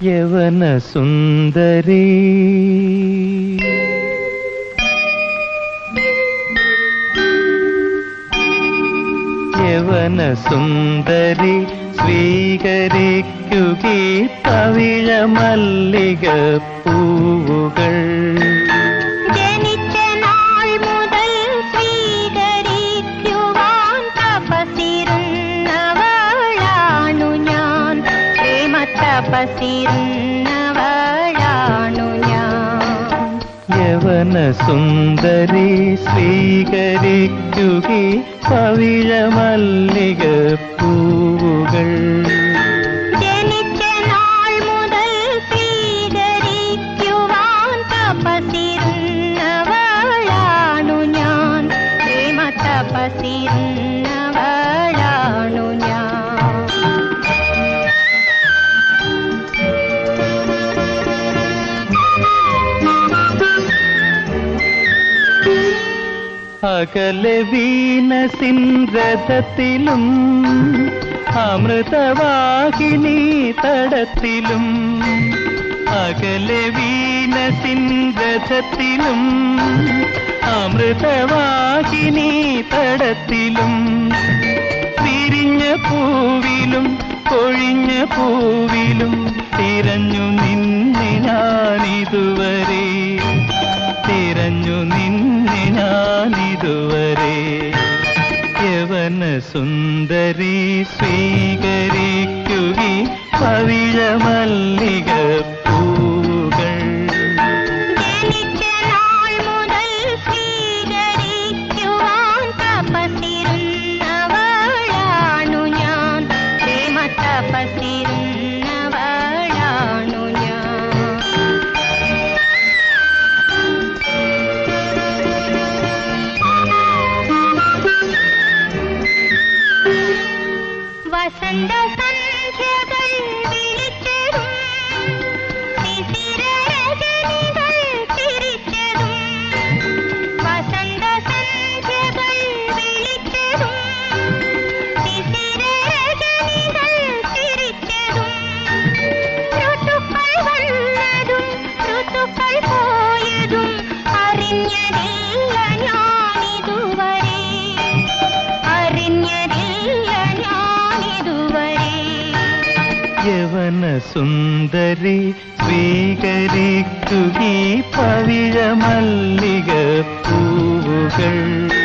യവന സുന്ദരി യവന സുന്ദരി സ്വീകരിക്കുകി തവിഴ മല്ലിക പൂവുകൾ. തപസിരുന്നവളാണു ഞാൻ. യവന സുന്ദരി സ്വീകരിക്കുകി പവിഴമല്ലിക പൂവുകൾ അകലെ വീണ സിംരഥത്തിലും അമൃതവാഹിനി തടത്തിലും അകലെ വീണ സിംരഥത്തിലും അമൃതവാഹിനി തടത്തിലും വിരിഞ്ഞ പൂവിലും കൊഴിഞ്ഞ പൂവിലും തിരഞ്ഞു നിന്നെ ഞാനിതുവരെ ഞാനിതുവരെ യവന സുന്ദരി സ്വീകരിക്കുകി வசந்தா സുന്ദരി സ്വീകരിക്കുകീ പവിഴ പൂവുകൾ.